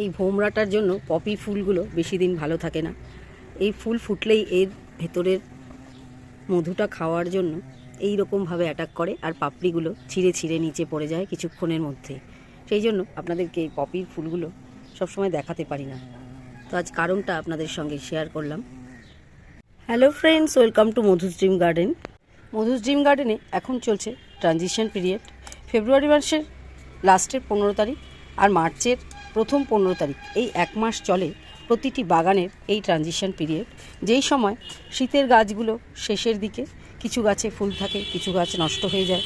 এই ভোমরাটার জন্য পপি ফুলগুলো বেশি দিন ভালো থাকে না। এই ফুল ফুটলেই এর ভেতরের মধুটা খাওয়ার জন্য এই রকমভাবে অ্যাটাক করে আর পাপড়িগুলো ছিঁড়ে ছিঁড়ে নিচে পড়ে যায় কিছুক্ষণের মধ্যে। সেই জন্য আপনাদেরকে এই পপির ফুলগুলো সবসময় দেখাতে পারি না। তো আজ কারণটা আপনাদের সঙ্গে শেয়ার করলাম। Hello friends welcome to Madhu's dream garden Madhu's dream গার্ডেনে এখন চলছে ট্রানজিশন পিরিয়ড ফেব্রুয়ারি মাসের লাস্টের পনেরো তারিখ আর মার্চের প্রথম পনেরো তারিখ, এই এক মাস চলে প্রতিটি বাগানের এই ট্রানজিশন পিরিয়ড যেই সময় শীতের গাছগুলো শেষের দিকে, কিছু গাছে ফুল থাকে, কিছু গাছ নষ্ট হয়ে যায়,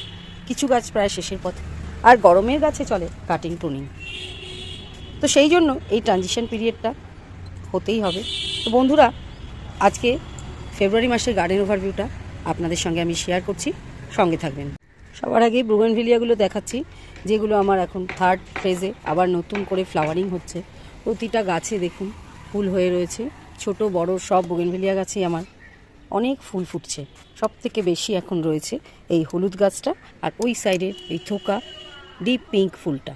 কিছু গাছ প্রায় শেষের পথে, আর গরমের গাছে চলে কাটিং টুনিং তো সেই জন্য এই ট্রানজিশন পিরিয়ডটা হতেই হবে। তো বন্ধুরা, আজকে ফেব্রুয়ারি মাসের গার্ডেন ওভারভিউটা আপনাদের সঙ্গে আমি শেয়ার করছি। সঙ্গে থাকবেন। সবার আগে ব্রুগেনভিলিয়াগুলো দেখাচ্ছি। যেগুলো আমার এখন থার্ড ফেজে আবার নতুন করে ফ্লাওয়ারিং হচ্ছে। প্রতিটা গাছে দেখুন, ফুল হয়ে রয়েছে। ছোট, বড় সব বোগেনভিলিয়া গাছেই আমার অনেক ফুল ফুটছে। সব থেকে বেশি এখন রয়েছে এই হলুদ গাছটা আর ওই সাইডের এই থোকা ডিপ পিঙ্ক ফুলটা।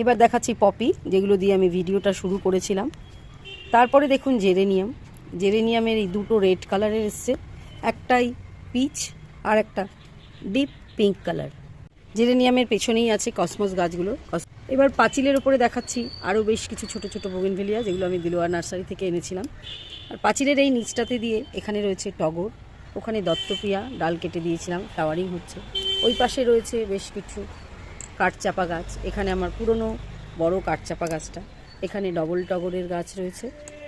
এবার দেখাচ্ছি পপি যেগুলো দিয়ে আমি ভিডিওটা শুরু করেছিলাম। তারপরে দেখুন জেরেনিয়াম জেরেনিয়ামের এই দুটো রেড কালারের এসছে। একটাই পিচ আর একটা ডিপ পিঙ্ক কালার জেরেনিয়ামের পেছনেই আছে কসমস গাছগুলো। এবার পাঁচিলের ওপরে দেখাচ্ছি আরও বেশ কিছু ছোট ছোট বোগেনভেলিয়া, যেগুলো আমি দিলোয়ার নার্সারি থেকে এনেছিলাম। আর পাঁচিলের এই নিচটাতে দিয়ে এখানে রয়েছে টগর, ওখানে দত্তপ্রিয়া, ডাল কেটে দিয়েছিলাম, ফ্লাওয়ারিং হচ্ছে। ওই পাশে রয়েছে বেশ কিছু কাঠচাপা গাছ, এখানে আমার পুরনো বড় কাঠচাপা গাছটা। এখানে ডবল টগরের গাছ রয়েছে,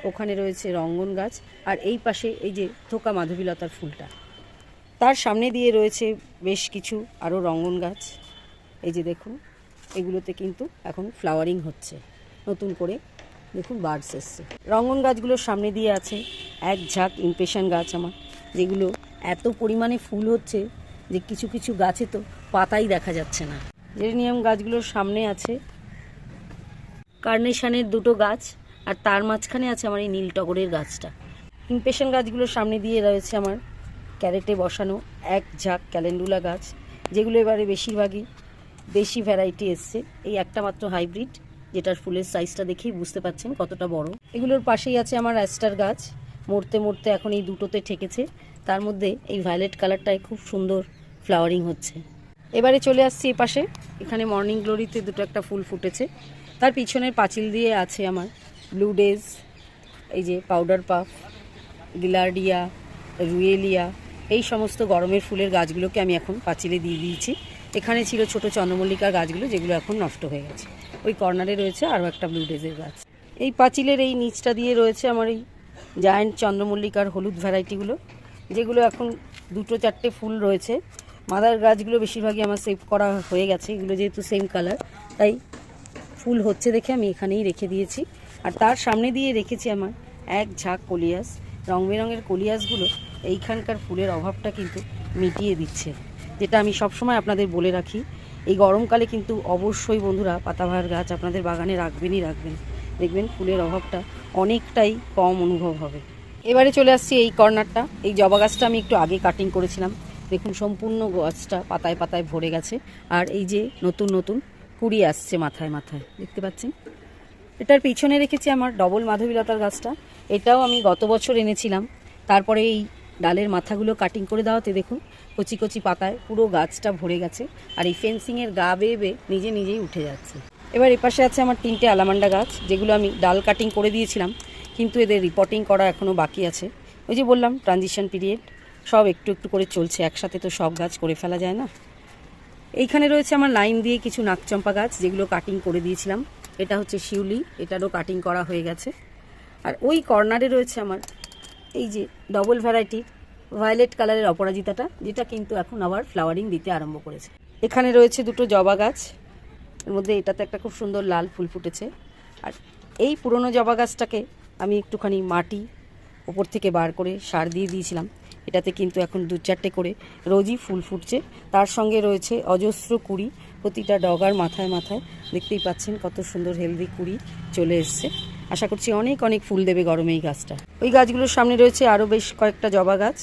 ওখানে রয়েছে রঙ্গন গাছ, আর এই পাশে এই যে থোকা মাধবীলতার ফুলটা। তার সামনে দিয়ে রয়েছে বেশ কিছু আরও রঙ্গন গাছ। এই যে দেখুন, এগুলোতে কিন্তু এখন ফ্লাওয়ারিং হচ্ছে। নতুন করে দেখুন বার্ডস এসছে। রঙ্গন গাছগুলোর সামনে দিয়ে আছে এক ঝাঁক ইমপেশন গাছ আমার, যেগুলো এত পরিমাণে ফুল হচ্ছে যে কিছু কিছু গাছে তো পাতাই দেখা যাচ্ছে না। জেরিনিয়াম গাছগুলোর সামনে আছে কার্নেশানের দুটো গাছ আর তার মাঝখানে আছে আমার এই নীল টগরের গাছটা। ইমপেশন গাছগুলোর সামনে দিয়ে রয়েছে আমার ক্যারেটে বসানো এক ঝাঁক ক্যালেন্ডুলা গাছ, যেগুলো এবারে বেশিরভাগই বেশি ভ্যারাইটি এসছে। এই একটা মাত্র হাইব্রিড যেটার ফুলের সাইজটা দেখেই বুঝতে পাচ্ছেন কতটা বড়। এগুলোর পাশেই আছে আমার অ্যাস্টার গাছ। মরতে মরতে এখন এই দুটোতে ঠেকেছে। তার মধ্যে এই ভায়োলেট কালারটায় খুব সুন্দর ফ্লাওয়ারিং হচ্ছে। এবারে চলে আসছি এ পাশে। এখানে মর্নিং গ্লোরিতে দুটো একটা ফুল ফুটেছে। তার পিছনের পাঁচিল দিয়ে আছে আমার ব্লু ডেজ এই যে পাউডার পাফ গিলার্ডিয়া রুয়েলিয়া এই সমস্ত গরমের ফুলের গাছগুলোকে আমি এখন পাঁচিলে দিয়ে দিয়েছি। এখানে ছিল ছোট চন্দ্রমল্লিকার গাছগুলো, যেগুলো এখন নষ্ট হয়ে গেছে। ওই কর্নারে রয়েছে আরও একটা ব্লু ডেজের গাছ। এই পাঁচিলের এই নিচটা দিয়ে রয়েছে আমার এই জায়ান্ট চন্দ্রমল্লিকার হলুদ ভ্যারাইটিগুলো, যেগুলো এখন দুটো চারটে ফুল রয়েছে। মাদার গাছগুলো বেশিরভাগই আমার সেভ করা হয়ে গেছে, এগুলো যেহেতু সেম কালার তাই ফুল হচ্ছে দেখে আমি এখানেই রেখে দিয়েছি। আর তার সামনে দিয়ে রেখেছি আমার এক ঝাঁক কলিয়াস। রং বেরঙের কলিয়াসগুলো এইখানকার ফুলের অভাবটা কিন্তু মিটিয়ে দিচ্ছে। যেটা আমি সবসময় আপনাদের বলে রাখি, এই গরমকালে কিন্তু অবশ্যই বন্ধুরা পাতাবাহার গাছ আপনাদের বাগানে রাখবেনই রাখবেন। দেখবেন ফুলের অভাবটা অনেকটাই কম অনুভব হবে। এবারে চলে আসছি এই কর্নারটা। এই জবা গাছটা আমি একটু আগে কাটিং করেছিলাম। দেখুন, সম্পূর্ণ গাছটা পাতায় পাতায় ভরে গেছে। আর এই যে নতুন নতুন কুড়ি আসছে মাথায় মাথায়। দেখতে পাচ্ছেন? এটার পিছনে রেখেছি আমার ডবল মাধবীলতার গাছটা। এটাও আমি গত বছর এনেছিলাম। তারপরে এই ডালের মাথাগুলো কাটিং করে দেওয়াতে দেখুন, কচি কচি পাতায় পুরো গাছটা ভরে গেছে আর এই ফেন্সিংয়ের গা বেয়ে বেয়ে নিজে নিজেই উঠে যাচ্ছে। এবার এপাশে আছে আমার তিনটে আলামান্ডা গাছ, যেগুলো আমি ডাল কাটিং করে দিয়েছিলাম, কিন্তু এদের রিপোর্টিং করা এখনও বাকি আছে। ওই যে বললাম ট্রানজিশন পিরিয়ড সব একটু একটু করে চলছে, একসাথে তো সব গাছ করে ফেলা যায় না। এইখানে রয়েছে আমার লাইন দিয়ে কিছু নাকচম্পা গাছ, যেগুলো কাটিং করে দিয়েছিলাম। এটা হচ্ছে শিউলি, এটারও কাটিং করা হয়ে গেছে। আর ওই কর্নারে রয়েছে আমার এই যে ডবল ভ্যারাইটির ভায়োলেট কালারের অপরাজিতাটা, যেটা কিন্তু এখন আবার ফ্লাওয়ারিং দিতে আরম্ভ করেছে। এখানে রয়েছে দুটো জবা গাছ। এর মধ্যে এটাতে একটা খুব সুন্দর লাল ফুল ফুটেছে। আর এই পুরনো জবা গাছটাকে আমি একটুখানি মাটি ওপর থেকে বার করে সার দিয়ে দিয়েছিলাম। এটাতে কিন্তু এখন দু চারটে করে রোজই ফুল ফুটছে। তার সঙ্গে রয়েছে অজস্র কুড়ি, প্রতিটা ডগার মাথায় মাথায় দেখতেই পাচ্ছেন কত সুন্দর হেলদি কুড়ি চলে এসছে। আশা করছি অনেক অনেক ফুল দেবে গরমে এই গাছটা। ওই গাছগুলোর সামনে রয়েছে আরও বেশ কয়েকটা জবা গাছ,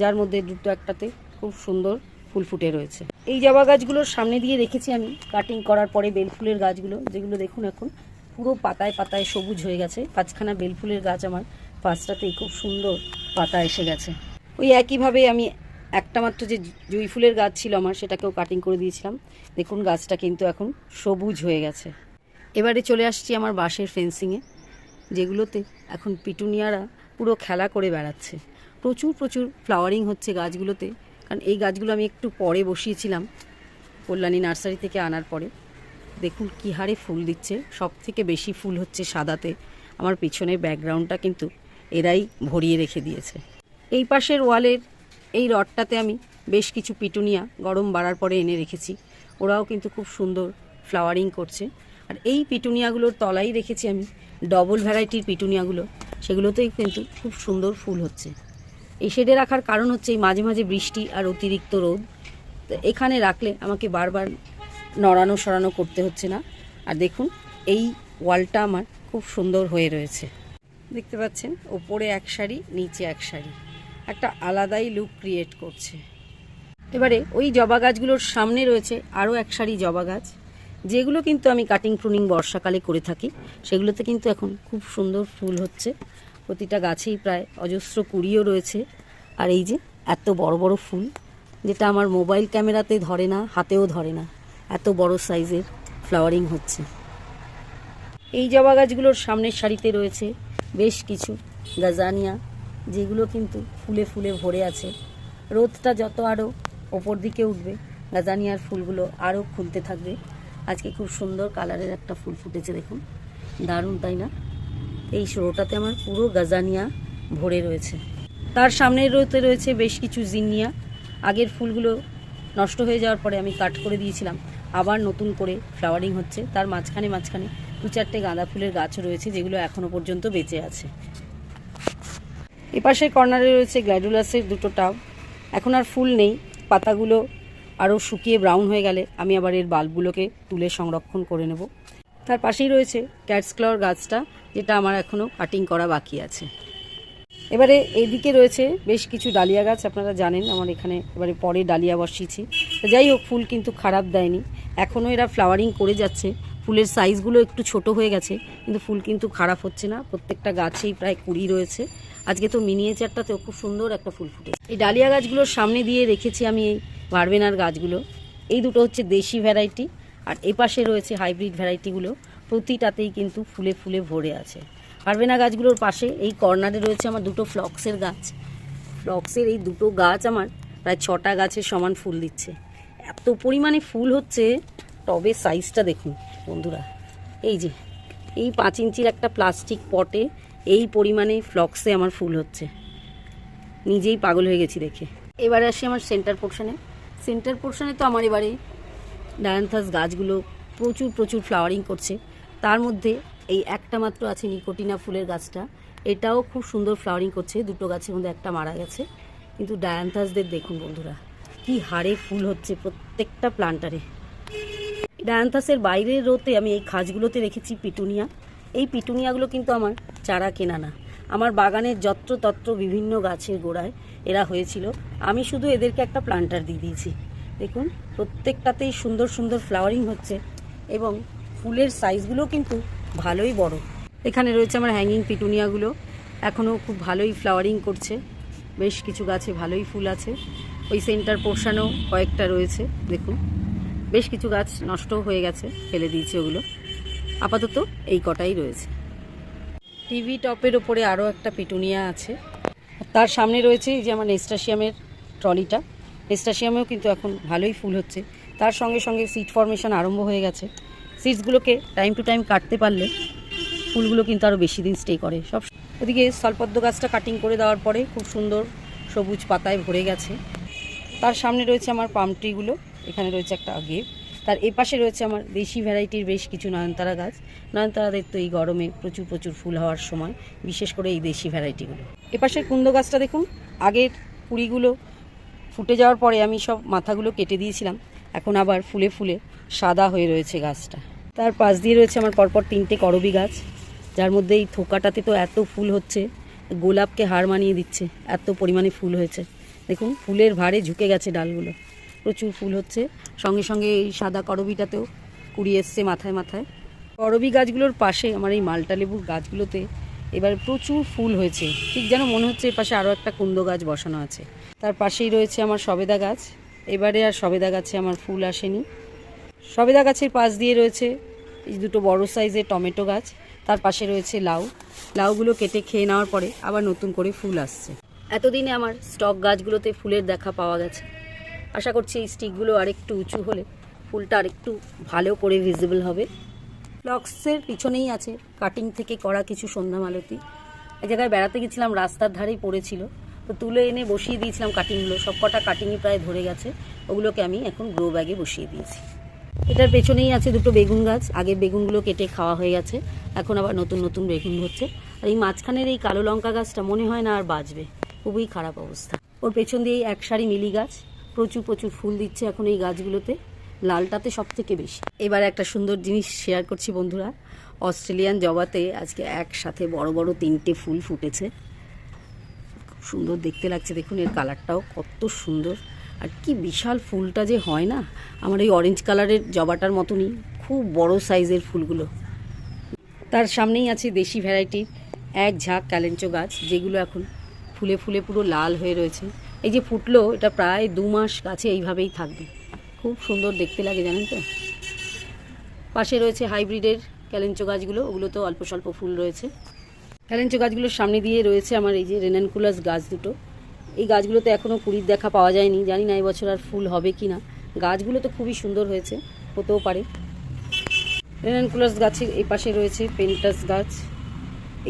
যার মধ্যে দুটো একটাতে খুব সুন্দর ফুল ফুটে রয়েছে। এই জবা গাছগুলোর সামনে দিয়ে রেখেছি আমি কাটিং করার পরে বেল ফুলের গাছগুলো, যেগুলো দেখুন এখন পুরো পাতায় পাতায় সবুজ হয়ে গেছে। পাঁচখানা বেলফুলের গাছ আমার পাঁচটাতেই খুব সুন্দর পাতা এসে গেছে। ওই একইভাবে আমি একটা মাত্র যে জুঁই ফুলের গাছ ছিল আমার, সেটাকেও কাটিং করে দিয়েছিলাম। দেখুন গাছটা কিন্তু এখন সবুজ হয়ে গেছে। এবারে চলে আসছি আমার বাঁশের ফেন্সিংয়ে যেগুলোতে এখন পিটুনিয়ারা পুরো খেলা করে বেড়াচ্ছে। প্রচুর প্রচুর ফ্লাওয়ারিং হচ্ছে গাছগুলোতে। কারণ এই গাছগুলো আমি একটু পরে বসিয়েছিলাম কল্যাণী নার্সারি থেকে আনার পরে। দেখুন কী হারে ফুল দিচ্ছে। সব থেকে বেশি ফুল হচ্ছে সাদাতে। আমার পিছনের ব্যাকগ্রাউন্ডটা কিন্তু এরাই ভরিয়ে রেখে দিয়েছে। এই পাশের ওয়ালের এই রডটাতে আমি বেশ কিছু পিটুনিয়া গরম বাড়ার পরে এনে রেখেছি। ওরাও কিন্তু খুব সুন্দর ফ্লাওয়ারিং করছে। আর এই পিটুনিয়াগুলোর তলাই রেখেছি আমি ডবল ভ্যারাইটির পিটুনিয়াগুলো, সেগুলোতেই কিন্তু খুব সুন্দর ফুল হচ্ছে। এই শেডে রাখার কারণ হচ্ছে এই মাঝে মাঝে বৃষ্টি আর অতিরিক্ত রোদ। তো এখানে রাখলে আমাকে বারবার নড়ানো, সরানো করতে হচ্ছে না। আর দেখুন, এই ওয়ালটা আমার খুব সুন্দর হয়ে রয়েছে। দেখতে পাচ্ছেন, ওপরে এক শাড়ি, নিচে এক শাড়ি। একটা আলাদাই লুক ক্রিয়েট করছে। এবারে ওই জবা গাছগুলোর সামনে রয়েছে আরও এক সারি জবা গাছ। যেগুলো কিন্তু আমি কাটিং প্রুনিং বর্ষাকালে করে থাকি, সেগুলোতে কিন্তু এখন খুব সুন্দর ফুল হচ্ছে। প্রতিটা গাছেই প্রায় অজস্র কুড়িও রয়েছে। আর এই যে এত বড় বড় ফুল, যেটা আমার মোবাইল ক্যামেরাতে ধরে না, হাতেও ধরে না, এত বড় সাইজের ফ্লাওয়ারিং হচ্ছে। এই জবা গাছগুলোর সামনের সারিতে রয়েছে বেশ কিছু গাজানিয়া যেগুলো কিন্তু ফুলে ফুলে ভরে আছে। রোদটা যত আরও ওপর দিকে উঠবে গাজানিয়ার ফুলগুলো আরও খুলতে থাকবে। আজকে খুব সুন্দর কালারের একটা ফুল ফুটেছে, দেখুন। দারুণ, তাই না? এই শোটাতে আমার পুরো গাজানিয়া ভরে রয়েছে। তার সামনের রোতে রয়েছে বেশ কিছু জিনিয়া। আগের ফুলগুলো নষ্ট হয়ে যাওয়ার পরে আমি কাট করে দিয়েছিলাম। আবার নতুন করে ফ্লাওয়ারিং হচ্ছে। তার মাঝখানে মাঝখানে দু চারটে গাঁদা ফুলের গাছও রয়েছে, যেগুলো এখনও পর্যন্ত বেঁচে আছে। এপাশের কর্নারে রয়েছে গ্ল্যাডুলাসের দুটো টাব। এখন আর ফুল নেই। পাতাগুলো আরও শুকিয়ে ব্রাউন হয়ে গেলে আমি আবার এর বাল্বগুলোকে তুলে সংরক্ষণ করে নেব। তার পাশেই রয়েছে ক্যাটসক্লর গাছটা, যেটা আমার এখনও কাটিং করা বাকি আছে। এবারে এদিকে রয়েছে বেশ কিছু ডালিয়া গাছ, আপনারা জানেন আমার এখানে এবারে পরে ডালিয়া বসিয়েছি। যাই হোক, ফুল কিন্তু খারাপ দেয়নি। এখনও এরা ফ্লাওয়ারিং করে যাচ্ছে। ফুলের সাইজগুলো একটু ছোট হয়ে গেছে, কিন্তু ফুল কিন্তু খারাপ হচ্ছে না। প্রত্যেকটা গাছেই প্রায় কুড়ি রয়েছে। আজকে তো মিনিয়েচারটাতেও খুব সুন্দর একটা ফুল ফুটে এই ডালিয়া গাছগুলোর সামনে দিয়ে রেখেছি আমি এই ভারবেনার গাছগুলো। এই দুটো হচ্ছে দেশি ভ্যারাইটি আর এপাশে রয়েছে হাইব্রিড ভ্যারাইটিগুলো প্রতিটাতেই কিন্তু ফুলে ফুলে ভরে আছে। ভারবেনা গাছগুলোর পাশে, এই কর্নারে রয়েছে আমার দুটো ফ্লক্সের গাছ। ফ্লক্সের এই দুটো গাছ আমার প্রায় ছটা গাছের সমান ফুল দিচ্ছে। এত পরিমাণে ফুল হচ্ছে টবের সাইজটা দেখুন বন্ধুরা। এই যে, এই পাঁচ ইঞ্চির একটা প্লাস্টিক পটে এই পরিমাণে ফ্লক্সে আমার ফুল হচ্ছে। নিজেই পাগল হয়ে গেছি দেখে। এবারে আসি আমার সেন্টার পোর্শনে সেন্টার পোর্শনে তো আমার এবারে ডায়ান্থাস গাছগুলো প্রচুর প্রচুর ফ্লাওয়ারিং করছে। তার মধ্যে এই একটা মাত্র আছে নিকোটিনা ফুলের গাছটা। এটাও খুব সুন্দর ফ্লাওয়ারিং করছে। দুটো গাছের মধ্যে একটা মারা গেছে। কিন্তু ডায়ান্থাসদের দেখুন বন্ধুরা, কি হারে ফুল হচ্ছে প্রত্যেকটা প্লান্টারে ডায়ান্থাসের বাইরের রোতে আমি এই খাঁজগুলোতে রেখেছি পিটুনিয়া। এই পিটুনিয়াগুলো কিন্তু আমার চারা কেনা না। আমার বাগানের যত্রতত্র বিভিন্ন গাছের গোড়ায় এরা হয়েছিল। আমি শুধু এদেরকে একটা প্লান্টার দিয়ে দিয়েছি। দেখুন, প্রত্যেকটাতেই সুন্দর সুন্দর ফ্লাওয়ারিং হচ্ছে এবং ফুলের সাইজগুলো কিন্তু ভালোই বড়। এখানে রয়েছে আমার হ্যাঙ্গিং পিটুনিয়াগুলো এখনও খুব ভালোই ফ্লাওয়ারিং করছে। বেশ কিছু গাছে ভালোই ফুল আছে। ওই সেন্টার পোর্শানেও কয়েকটা রয়েছে, দেখুন। বেশ কিছু গাছ নষ্টও হয়ে গেছে, ফেলে দিয়েছে ওগুলো। আপাতত এই কটাই রয়েছে। টিভি টপের ওপরে আরও একটা পিটুনিয়া আছে। তার সামনে রয়েছে যে আমার নেস্টাশিয়ামের ট্রলিটা। নেস্টাশিয়ামেও কিন্তু এখন ভালোই ফুল হচ্ছে। তার সঙ্গে সঙ্গে সিট ফর্মেশন আরম্ভ হয়ে গেছে। সিডসগুলোকে টাইম টু টাইম কাটতে পারলে ফুলগুলো কিন্তু আরও বেশি দিন স্টে করে। সব ওদিকে স্থলপদ্ম গাছটা কাটিং করে দেওয়ার পরে খুব সুন্দর সবুজ পাতায় ভরে গেছে। তার সামনে রয়েছে আমার পাম ট্রিগুলো এখানে রয়েছে একটা গেপ তার এপাশে রয়েছে আমার দেশি ভ্যারাইটির বেশ কিছু নয়নতারা গাছ। নয়নতারাদের তো এই গরমে প্রচুর প্রচুর ফুল হওয়ার সময়, বিশেষ করে এই দেশি ভ্যারাইটিগুলো। এপাশের কুন্দ গাছটা দেখুন, আগের কুড়িগুলো ফুটে যাওয়ার পরে আমি সব মাথাগুলো কেটে দিয়েছিলাম, এখন আবার ফুলে ফুলে সাদা হয়ে রয়েছে গাছটা। তার পাশ দিয়ে রয়েছে আমার পরপর তিনটে করবি গাছ, যার মধ্যে এই থোকাটাতে তো এত ফুল হচ্ছে, গোলাপকে হার মানিয়ে দিচ্ছে, এত পরিমাণে ফুল হয়েছে। দেখুন, ফুলের ভারে ঝুঁকে গেছে ডালগুলো। প্রচুর ফুল হচ্ছে। সঙ্গে সঙ্গে এই সাদা করবিটাতেও কুড়ি এসছে মাথায় মাথায়। করবি গাছগুলোর পাশে আমার এই মালটা লেবুর গাছগুলোতে এবার প্রচুর ফুল হয়েছে। ঠিক যেন মনে হচ্ছে এর পাশে আরও একটা কুন্দ গাছ বসানো আছে। তার পাশেই রয়েছে আমার সবেদা গাছ। এবারে আর সবেদা গাছে আমার ফুল আসেনি। সবেদা গাছের পাশ দিয়ে রয়েছে এই দুটো বড় সাইজের টমেটো গাছ। তার পাশে রয়েছে লাউ। লাউগুলো কেটে খেয়ে নেওয়ার পরে আবার নতুন করে ফুল আসছে। এতদিনে আমার স্টক গাছগুলোতে ফুলের দেখা পাওয়া গেছে। আশা করছি এই স্টিকগুলো আরেকটু উঁচু হলে ফুলটা আরেকটু ভালো করে ভিজিবল হবে। ব্লক্সের পিছনেই আছে কাটিং থেকে করা কিছু সন্ধ্যা মালতি। এক জায়গায় বেড়াতে গেছিলাম, রাস্তার ধারেই পড়েছিল। তো তুলে এনে বসিয়ে দিয়েছিলাম কাটিংগুলো সব কটা কাটিংই প্রায় ধরে গেছে। ওগুলোকে আমি এখন গ্রো ব্যাগে বসিয়ে দিয়েছি। এটার পেছনেই আছে দুটো বেগুন গাছ। আগে বেগুনগুলো কেটে খাওয়া হয়ে গেছে। এখন আবার নতুন নতুন বেগুন হচ্ছে। আর এই মাঝখানের এই কালো লঙ্কা গাছটা মনে হয় না আর বাঁচবে। খুবই খারাপ অবস্থা। ওর পেছন দিয়ে এক সারি মিলি গাছ। প্রচুর প্রচুর ফুল দিচ্ছে এখন এই গাছগুলোতে, লালটাতে সব থেকে বেশি। এবার একটা সুন্দর জিনিস শেয়ার করছি বন্ধুরা, অস্ট্রেলিয়ান জবাতে আজকে একসাথে বড় বড় তিনটে ফুল ফুটেছে। খুব সুন্দর দেখতে লাগছে, দেখুন এর কালারটাও কত সুন্দর। আর কি বিশাল ফুলটা যে হয় না, আমার এই অরেঞ্জ কালারের জবাটার মতনই, খুব বড় সাইজের ফুলগুলো। তার সামনেই আছে দেশি ভ্যারাইটির এক ঝাঁক ক্যালেঞ্চো গাছ, যেগুলো এখন ফুলে ফুলে পুরো লাল হয়ে রয়েছে। এই যে ফুটলো, এটা প্রায় দু মাস গাছে এইভাবেই থাকবে। খুব সুন্দর দেখতে লাগে, জানেন তো? পাশে রয়েছে হাইব্রিডের ক্যালেঞ্চো গাছগুলো, ওগুলো তো অল্প স্বল্প ফুল রয়েছে। ক্যালেঞ্চো গাছগুলোর সামনে দিয়ে রয়েছে আমার এই যে রেনানকুলাস গাছ দুটো। এই গাছগুলোতে এখনও কুড়ির দেখা পাওয়া যায়নি, জানি না এবছর আর ফুল হবে কি না গাছগুলো তো খুবই সুন্দর হয়েছে, হতেও পারে। রেনানকুলাস গাছের এই পাশে রয়েছে পেন্টাস গাছ।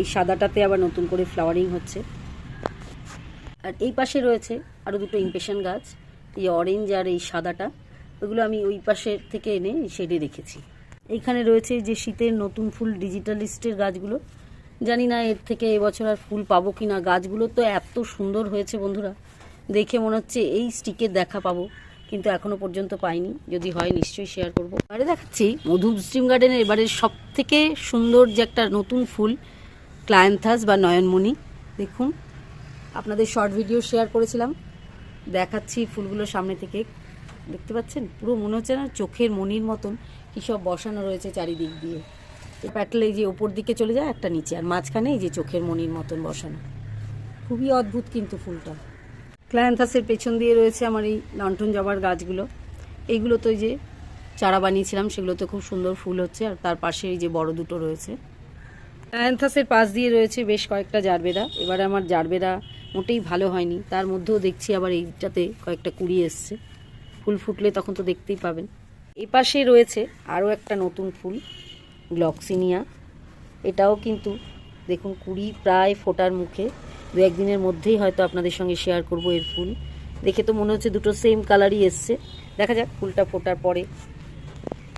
এই সাদাটাতে আবার নতুন করে ফ্লাওয়ারিং হচ্ছে। আর এই পাশে রয়েছে আরও দুটো ইমপেশন গাছ, এই অরেঞ্জ আর এই সাদাটা। ওগুলো আমি ওই পাশের থেকে এনে শেডে রেখেছি। এইখানে রয়েছে যে শীতের নতুন ফুল ডিজিটালিস্টের গাছগুলো। জানি না এর থেকে এবছর আর ফুল পাবো কি না গাছগুলো তো এত সুন্দর হয়েছে বন্ধুরা। দেখে মনে হচ্ছে এই স্টিকের দেখা পাবো। কিন্তু এখনও পর্যন্ত পাইনি। যদি হয় নিশ্চয়ই শেয়ার করব। এবারে দেখাচ্ছি মধু স্ট্রিম গার্ডেনের এবারে সব থেকে সুন্দর যে একটা নতুন ফুল ক্লায়েন্থাস বা নয়নমণি। দেখুন। আপনাদের শর্ট ভিডিও শেয়ার করেছিলাম। দেখাচ্ছি ফুলগুলো সামনে থেকে। দেখতে পাচ্ছেন? পুরো মনে হচ্ছে না চোখের মনির মতন কী সব বসানো রয়েছে চারিদিক দিয়ে। এই প্যাটেল যে ওপর দিকে চলে যায়, একটা নিচে। আর মাঝখানে এই যে চোখের মনির মতন বসানো। খুবই অদ্ভুত কিন্তু ফুলটা। ক্লায়ান্থাসের পেছন দিয়ে রয়েছে আমার এই লন্ঠন জবার গাছগুলো। এইগুলো তো যে চারা বানিয়েছিলাম সেগুলোতে খুব সুন্দর ফুল হচ্ছে। আর তার পাশে এই যে বড় দুটো রয়েছে। অ্যান্থাসের পাশ দিয়ে রয়েছে বেশ কয়েকটা জারবেরা এবারে আমার জারবেরা মোটেই ভালো হয়নি। তার মধ্যেও দেখছি আবার এইটাতে কয়েকটা কুড়ি এসছে। ফুল ফুটলে তখন তো দেখতেই পাবেন। এ পাশে রয়েছে আরও একটা নতুন ফুল, গ্লক্সিনিয়া। এটাও কিন্তু দেখুন কুড়ি প্রায় ফোটার মুখে। দু একদিনের মধ্যেই হয়তো আপনাদের সঙ্গে শেয়ার করব এর ফুল। দেখে তো মনে হচ্ছে দুটো সেম কালারই এসছে। দেখা যাক ফুলটা ফোটার পরে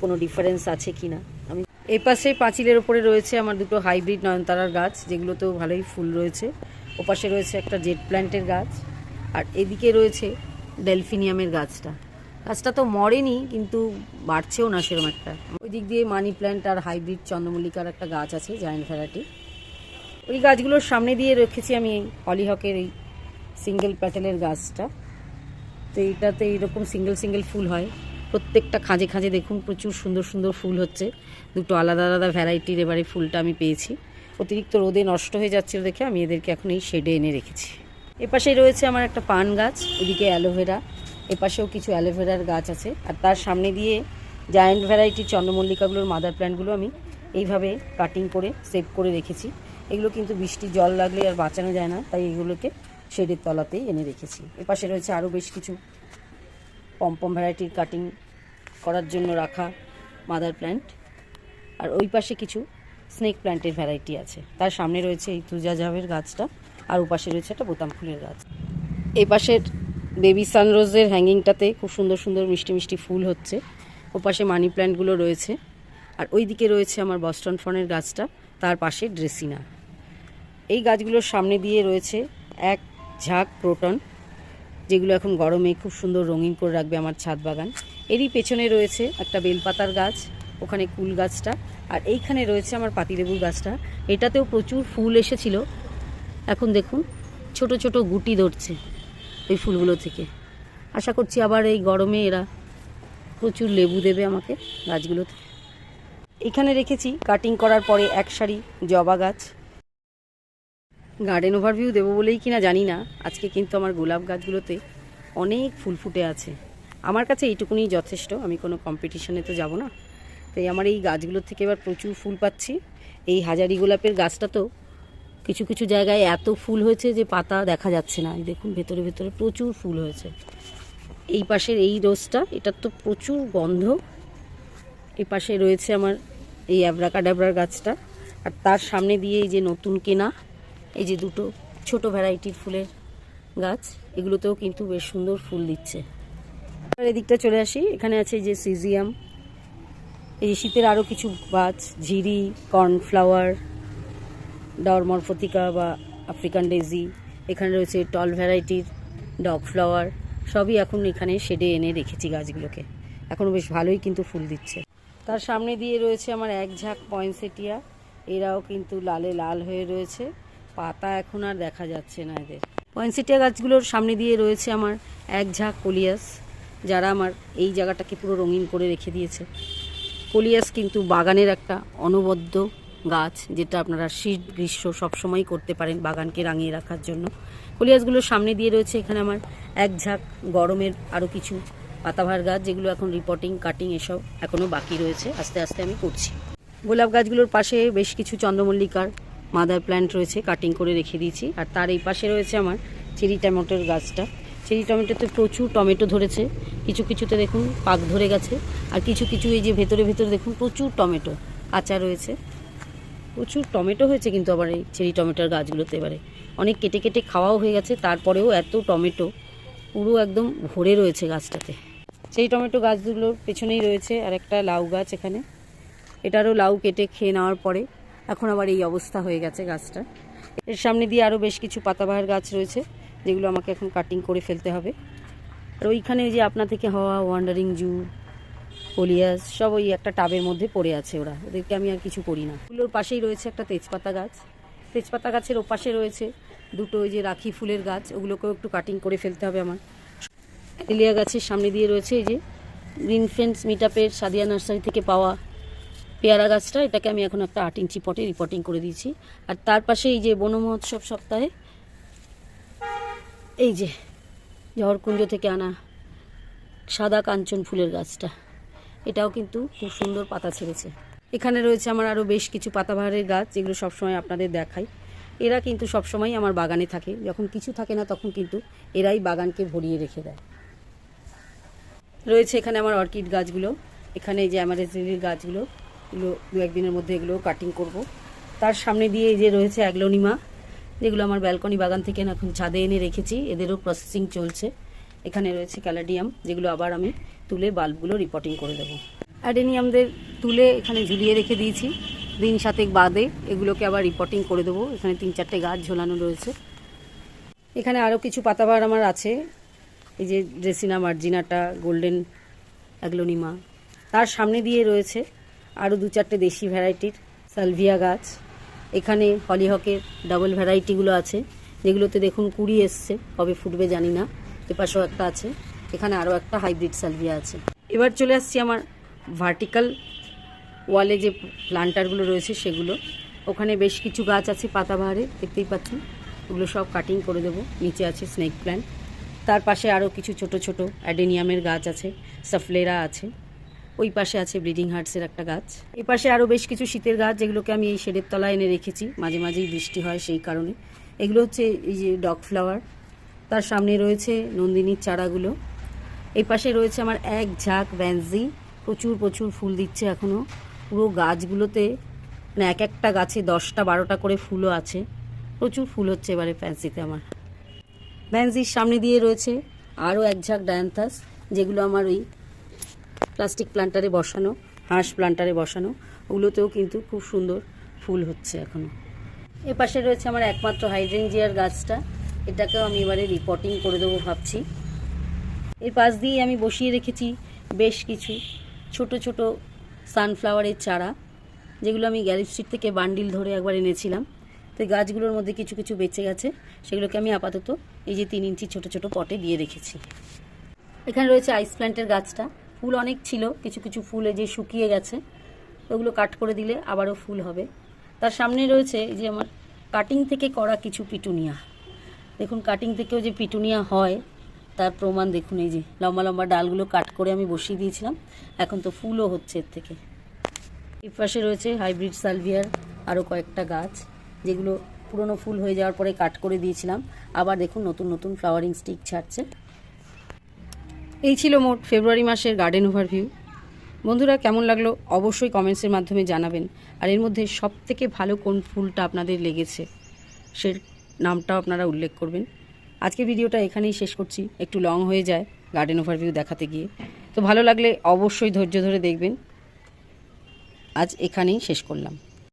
কোনো ডিফারেন্স আছে কি না। আমি এই পাশে পাঁচিলের ওপরে রয়েছে আমার দুটো হাইব্রিড নয়নতারার গাছ, যেগুলোতেও ভালোই ফুল রয়েছে। ওপাশে রয়েছে একটা জেট প্ল্যান্টের গাছ, আর এদিকে রয়েছে ডেলফিনিয়ামের গাছটা। গাছটা তো মরেনি, কিন্তু বাড়ছেও না সেরকম একটা। ওই দিক দিয়ে মানি প্ল্যান্ট আর হাইব্রিড চন্দ্রমল্লিকার একটা গাছ আছে, জায়েন্ট ভ্যারাইটি। ওই গাছগুলোর সামনে দিয়ে রেখেছি আমি এই হলিহকের এই সিঙ্গেল প্যাটেলের গাছটা। তো এইটাতে এইরকম সিঙ্গেল সিঙ্গেল ফুল হয়। প্রত্যেকটা খাঁজে খাঁজে দেখুন, প্রচুর সুন্দর সুন্দর ফুল হচ্ছে। দুটো আলাদা আলাদা ভ্যারাইটির এবারে ফুলটা আমি পেয়েছি। অতিরিক্ত রোদে নষ্ট হয়ে যাচ্ছিল দেখে আমি এদেরকে এখন এই শেডে এনে রেখেছি। এপাশে রয়েছে আমার একটা পান গাছ, এদিকে অ্যালোভেরা, এপাশেও কিছু অ্যালোভেরার গাছ আছে। আর তার সামনে দিয়ে জায়েন্ট ভ্যারাইটির চন্দ্রমল্লিকাগুলোর মাদার প্ল্যান্টগুলো আমি এইভাবে কাটিং করে সেভ করে রেখেছি। এগুলো কিন্তু বৃষ্টি, জল লাগলে আর বাঁচানো যায় না, তাই এগুলোকে শেডের তলাতেই এনে রেখেছি। এপাশে রয়েছে আরও বেশ কিছু পম্পম ভ্যারাইটির কাটিং করার জন্য রাখা মাদার প্ল্যান্ট আর ওই পাশে কিছু স্নেক প্ল্যান্টের ভ্যারাইটি আছে। তার সামনে রয়েছে এই তুজাজাবের গাছটা, আর ওপাশে রয়েছে একটা বোতাম ফুলের গাছ। এই পাশের বেবি সানরোজের হ্যাঙ্গিংটাতে খুব সুন্দর সুন্দর মিষ্টি মিষ্টি ফুল হচ্ছে। ওপাশে মানি প্ল্যান্টগুলো রয়েছে। আর ওই দিকে রয়েছে আমার বস্টন ফনের গাছটা, তার পাশে ড্রেসিনা। এই গাছগুলোর সামনে দিয়ে রয়েছে এক ঝাঁক প্রোটন, যেগুলো এখন গরমে খুব সুন্দর রঙিন করে রাখবে আমার ছাদ বাগান। এরই পেছনে রয়েছে একটা বেলপাতার গাছ, ওখানে কুল গাছটা। আর এইখানে রয়েছে আমার পাতিলেবুর গাছটা। এটাতেও প্রচুর ফুল এসেছিল। এখন দেখুন, ছোট ছোট গুটি ধরছে ওই ফুলগুলো থেকে। আশা করছি আবার এই গরমে এরা প্রচুর লেবু দেবে আমাকে গাছগুলোতে। এখানে রেখেছি কাটিং করার পরে এক সারি জবা গাছ। গার্ডেন ওভারভিউ দেবো বলেই কিনা জানি না। আজকে কিন্তু আমার গোলাপ গাছগুলোতে অনেক ফুল ফুটে আছে। আমার কাছে এইটুকুনি যথেষ্ট। আমি কোনো কম্পিটিশনে তো যাব না। তাই আমার এই গাছগুলোর থেকে এবার প্রচুর ফুল পাচ্ছি। এই হাজারি গোলাপের গাছটা তো কিছু কিছু জায়গায় এত ফুল হয়েছে যে পাতা দেখা যাচ্ছে না। দেখুন, ভেতরে ভেতরে প্রচুর ফুল হয়েছে। এই পাশের এই রোজটা, এটার তো প্রচুর গন্ধ। এই পাশে রয়েছে আমার এই অ্যাব্রাকাডাব্রার গাছটা। আর তার সামনে দিয়ে এই যে নতুন কেনা, এই যে দুটো ছোট ভ্যারাইটির ফুলের গাছ, এগুলোতেও কিন্তু বেশ সুন্দর ফুল দিচ্ছে। আর এদিকটা চলে আসি। এখানে আছে যে সিজিয়াম। এই শীতের আরও কিছু গাছ ঝিরি, কর্নফ্লাওয়ার ডরমরফতিকা বা আফ্রিকান ডেজি এখানে রয়েছে টল ভ্যারাইটির ডগ ফ্লাওয়ার, সবই এখন এখানে শেডে এনে রেখেছি গাছগুলোকে। এখনও বেশ ভালোই কিন্তু ফুল দিচ্ছে। তার সামনে দিয়ে রয়েছে আমার এক ঝাঁক পয়েন্সেটিয়া এরাও কিন্তু লালে লাল হয়ে রয়েছে, পাতা এখন আর দেখা যাচ্ছে না এদের। পয়েন্সেটিয়া গাছগুলোর সামনে দিয়ে রয়েছে আমার এক ঝাঁক কলিয়াস, যারা আমার এই জায়গাটাকে পুরো রঙিন করে রেখে দিয়েছে। কলিয়াস কিন্তু বাগানের একটা অনবদ্য গাছ, যেটা আপনারা শীত, গ্রীষ্ম সবসময় করতে পারেন বাগানকে রাঙিয়ে রাখার জন্য। কলিয়াসগুলোর সামনে দিয়ে রয়েছে এখানে আমার এক ঝাঁক গরমের আরও কিছু পাতাভার গাছ, যেগুলো এখন রিপোর্টিং কাটিং এসব এখনও বাকি রয়েছে। আস্তে আস্তে আমি করছি। গোলাপ গাছগুলোর পাশে বেশ কিছু চন্দ্রমল্লিকার মাদার প্ল্যান্ট রয়েছে কাটিং করে রেখে দিয়েছি। আর তার এই পাশে রয়েছে আমার চেরি টমেটোর গাছটা। চেরি টমেটোতে প্রচুর টমেটো ধরেছে। কিছু কিছুতে দেখুন পাক ধরে গেছে। আর কিছু কিছু এই যে ভেতরে ভেতরে দেখুন প্রচুর টমেটো কাঁচা রয়েছে। প্রচুর টমেটো হয়েছে কিন্তু আবার এই চেরি টমেটোর গাছগুলোতে এবারে। অনেক কেটে কেটে খাওয়াও হয়ে গেছে, তারপরেও এত টমেটো পুরো একদম ভরে রয়েছে গাছটাতে। সেই টমেটো গাছগুলোর পেছনেই রয়েছে আর একটা লাউ গাছ এখানে। এটারও লাউ কেটে খেয়ে নেওয়ার পরে এখন আবার এই অবস্থা হয়ে গেছে গাছটা এর সামনে দিয়ে আরও বেশ কিছু পাতাবাহার গাছ রয়েছে। যেগুলো আমাকে এখন কাটিং করে ফেলতে হবে। আর ওইখানে ওই যে আপনা থেকে হওয়া ওয়ান্ডারিং জু কলিয়াস সব ওই একটা টাবের মধ্যে পড়ে আছে ওরা। ওদেরকে আমি আর কিছু করি না। ফুলোর পাশেই রয়েছে একটা তেজপাতা গাছ। তেজপাতা গাছের ওপাশে রয়েছে দুটো ওই যে রাখি ফুলের গাছ। ওগুলোকেও একটু কাটিং করে ফেলতে হবে আমার। এলিয়া গাছের সামনে দিয়ে রয়েছে এই যে গ্রিন ফ্রেন্ডস মিটাপের সাদিয়া নার্সারি থেকে পাওয়া পেয়ারা গাছটা। এটাকে আমি এখন একটা আট ইঞ্চি পটে রিপোর্টিং করে দিয়েছি। আর তার পাশে এই যে বন মহোৎসব সপ্তাহে এই যে ঝড়কুঞ্জ থেকে আনা সাদা কাঞ্চন ফুলের গাছটা। এটাও কিন্তু খুব সুন্দর পাতা ছেড়েছে। এখানে রয়েছে আমার আরও বেশ কিছু পাতাবাহারের গাছ, যেগুলো সবসময় আপনাদের দেখাই। এরা কিন্তু সবসময় আমার বাগানে থাকে। যখন কিছু থাকে না, তখন কিন্তু এরাই বাগানকে ভরিয়ে রেখে দেয়। রয়েছে এখানে আমার অর্কিড গাছগুলো। এখানে এই যে অ্যামারেজ লিলির গাছগুলো, এগুলো দু একদিনের মধ্যে এগুলো কাটিং করব। তার সামনে দিয়ে এই যে রয়েছে অ্যাগ্লোনিমা। যেগুলো আমার ব্যালকনি বাগান থেকে এখন ছাদে এনে রেখেছি, এদেরও প্রসেসিং চলছে। এখানে রয়েছে ক্যালাডিয়াম যেগুলো আবার আমি তুলে বাল্বগুলো রিপোর্টিং করে দেবো। অ্যাডেনিয়ামদের তুলে এখানে ঝুলিয়ে রেখে দিয়েছি। দিন সাতেক বাদে এগুলোকে আবার রিপোর্টিং করে দেবো। এখানে তিন চারটে গাছ ঝোলানো রয়েছে। এখানে আরও কিছু পাতাবার আমার আছে। এই যে ড্রেসিনা মার্জিনাটা গোল্ডেন অ্যাগ্লোনিমা তার সামনে দিয়ে রয়েছে আরও দু চারটে দেশি ভ্যারাইটির সালভিয়া গাছ। এখানে হলিহকের ডাবল ভ্যারাইটিগুলো আছে, যেগুলোতে দেখুন কুড়ি এসছে, কবে ফুটবে জানি না, এপাশেও একটা আছে, এখানে আরও একটা হাইব্রিড সালভিয়া আছে। এবার চলে আসছি আমার ভার্টিক্যাল ওয়ালে যে প্লান্টারগুলো রয়েছে সেগুলো, ওখানে বেশ কিছু গাছ আছে পাতাবাহারে দেখতেই পাচ্ছেন, ওগুলো সব কাটিং করে দেবো, নিচে আছে স্নেক প্ল্যান্ট তার পাশে আরও কিছু ছোট ছোট অ্যাডেনিয়ামের গাছ আছে, সাফলেরা আছে। ওই পাশে আছে ব্লিডিং হার্টসের একটা গাছ। এই পাশে আরও বেশ কিছু শীতের গাছ, যেগুলোকে আমি এই শেডের তলায় এনে রেখেছি। মাঝে মাঝেই বৃষ্টি হয় সেই কারণে। এগুলো হচ্ছে এই যে ডগ ফ্লাওয়ার। তার সামনে রয়েছে নন্দিনীর চারাগুলো। এই পাশে রয়েছে আমার এক ঝাঁক ভ্যানজি প্রচুর প্রচুর ফুল দিচ্ছে এখনও পুরো গাছগুলোতে মানে এক একটা গাছে দশটা, বারোটা করে ফুলও আছে। প্রচুর ফুল হচ্ছে এবারে ফ্যান্সিতে আমার। ভ্যানজির সামনে দিয়ে রয়েছে আরও এক ঝাঁক ডায়ান্থাস, যেগুলো আমার ওই প্লাস্টিক প্লান্টারে বসানো, হাঁস প্লান্টারে বসানো, ওগুলোতেও কিন্তু খুব সুন্দর ফুল হচ্ছে এখনও এ পাশে রয়েছে আমার একমাত্র হাইড্রেঞ্জিয়ার গাছটা, এটাকেও আমি এবারে রিপোর্টিং করে দেবো ভাবছি। এর পাশ দিয়ে আমি বসিয়ে রেখেছি বেশ কিছু ছোট ছোট সানফ্লাওয়ারের চারা, যেগুলো আমি গ্যারেজ স্ট্রিট থেকে বান্ডিল ধরে একবার এনেছিলাম। তো গাছগুলোর মধ্যে কিছু কিছু বেঁচে গেছে, সেগুলোকে আমি আপাতত এই যে তিন ইঞ্চি ছোট ছোট পটে দিয়ে রেখেছি। এখানে রয়েছে আইস প্ল্যান্টের গাছটা ফুল অনেক ছিল, কিছু কিছু ফুল যে শুকিয়ে গেছে, ওগুলো কাট করে দিলে আবারও ফুল হবে। তার সামনে রয়েছে যে আমার কাটিং থেকে করা কিছু পিটুনিয়া। দেখুন কাটিং থেকেও যে পিটুনিয়া হয়, তার প্রমাণ দেখুন, এই যে লম্বা লম্বা ডালগুলো কাট করে আমি বসিয়ে দিয়েছিলাম, এখন তো ফুলও হচ্ছে এর থেকে। এই পাশে রয়েছে হাইব্রিড সালভিয়ার আরও কয়েকটা গাছ, যেগুলো পুরনো ফুল হয়ে যাওয়ার পরে কাট করে দিয়েছিলাম। আবার দেখুন, নতুন নতুন ফ্লাওয়ারিং স্টিক ছাড়ছে। এই ছিল মোট ফেব্রুয়ারি মাসের গার্ডেন ওভারভিউ। বন্ধুরা, কেমন লাগল অবশ্যই কমেন্টসের মাধ্যমে জানাবেন। আর এর মধ্যে সব থেকে ভালো কোন ফুলটা আপনাদের লেগেছে সে নামটাও আপনারা উল্লেখ করবেন। আজকে ভিডিওটা এখানেই শেষ করছি। একটু লং হয়ে যায় গার্ডেন ওভারভিউ দেখাতে গিয়ে। তো ভালো লাগলে অবশ্যই ধৈর্য ধরে দেখবেন। আজ এখানেই শেষ করলাম।